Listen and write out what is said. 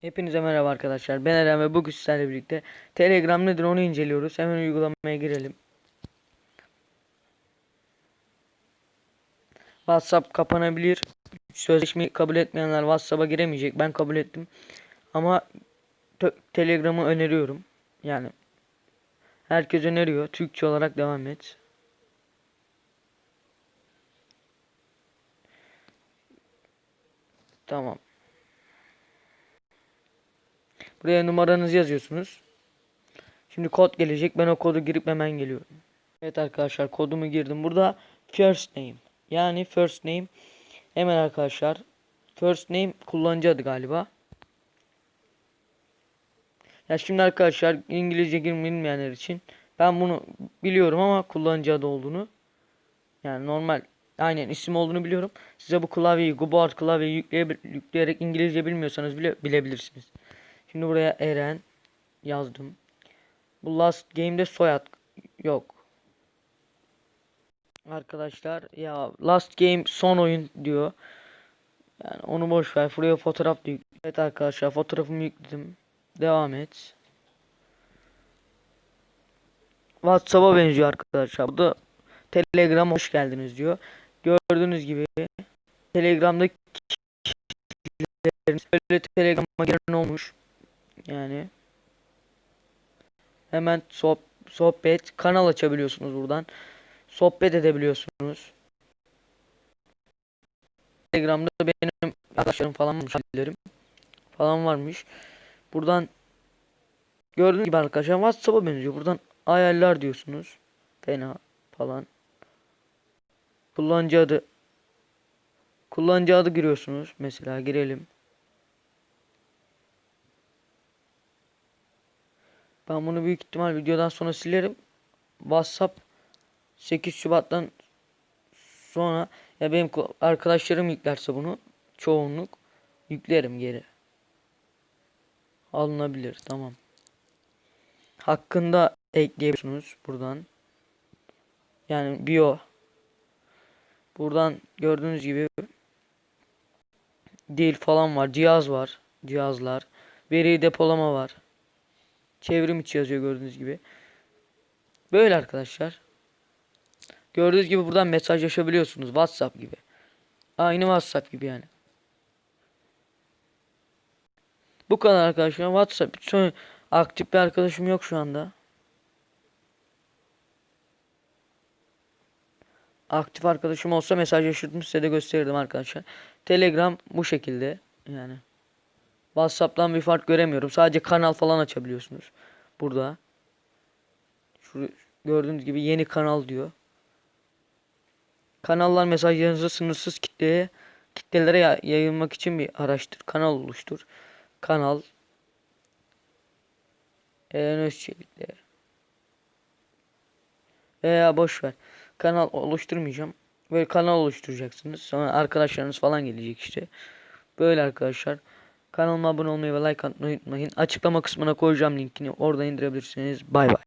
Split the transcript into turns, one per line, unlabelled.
Hepinize merhaba arkadaşlar. Ben Eren ve bugün sizlerle birlikte Telegram nedir onu inceliyoruz. Hemen uygulamaya girelim. WhatsApp kapanabilir. Sözleşmeyi kabul etmeyenler WhatsApp'a giremeyecek. Ben kabul ettim. Ama te- Telegram'ı öneriyorum. Yani herkes öneriyor. Türkçe olarak devam et. Tamam. Buraya numaranızı yazıyorsunuz. Şimdi kod gelecek. Ben o kodu girip hemen geliyorum. Evet arkadaşlar kodumu girdim. Burada first name. Yani first name. Hemen arkadaşlar. First name kullanıcı adı galiba. Ya şimdi arkadaşlar İngilizce bilmeyenler için ben bunu biliyorum ama kullanıcı adı olduğunu yani normal aynen isim olduğunu biliyorum. Size bu klavyeyi, Guboard klavyeyi yükleye- yükleyerek İngilizce bilmiyorsanız bile bilebilirsiniz. Şimdi buraya Eren yazdım. Bu last game'de soyad yok. Arkadaşlar ya last game son oyun diyor. Yani onu boş ver. Buraya fotoğraf da. Evet arkadaşlar fotoğrafımı yükledim. Devam et. WhatsApp'a benziyor arkadaşlar. Bu da Telegram hoş geldiniz diyor. Gördüğünüz gibi kişilerin böyle Telegram'a giren olmuş. Yani hemen soh sohbet kanal açabiliyorsunuz buradan. Sohbet edebiliyorsunuz. Telegram'da benim arkadaşlarım falan varmış, falan varmış. Buradan gördüğünüz gibi arkadaşlar WhatsApp'a benziyor. Buradan ayarlar diyorsunuz. Fena falan. Kullanıcı adı kullanıcı adı giriyorsunuz. Mesela girelim. Ben bunu büyük ihtimal videodan sonra silerim. WhatsApp 8 Şubat'tan sonra ya benim arkadaşlarım yüklerse bunu çoğunluk yüklerim geri. Alınabilir tamam. Hakkında ekleyebiliyorsunuz buradan. Yani bio. Buradan gördüğünüz gibi dil falan var. Cihaz var. Cihazlar. Veri depolama var. Çevrim içi yazıyor gördüğünüz gibi. Böyle arkadaşlar. Gördüğünüz gibi buradan mesajlaşabiliyorsunuz. WhatsApp gibi. Aynı WhatsApp gibi yani. Bu kadar arkadaşlar. WhatsApp. Sonra aktif bir arkadaşım yok şu anda. Aktif arkadaşım olsa mesajlaşırdım size de gösterirdim arkadaşlar. Telegram bu şekilde yani. WhatsApp'tan bir fark göremiyorum. Sadece kanal falan açabiliyorsunuz. Burada. Şu gördüğünüz gibi yeni kanal diyor. Kanallar mesajlarınızı sınırsız kitleye kitlelere ya- yayılmak için bir araçtır. Kanal oluştur. Kanal Eren Özçelik'le veya boş ver. Kanal oluşturmayacağım. Böyle kanal oluşturacaksınız. Sonra arkadaşlarınız falan gelecek işte. Böyle arkadaşlar. Kanalıma abone olmayı ve like atmayı unutmayın. Açıklama kısmına koyacağım linkini. Oradan indirebilirsiniz. Bay bay.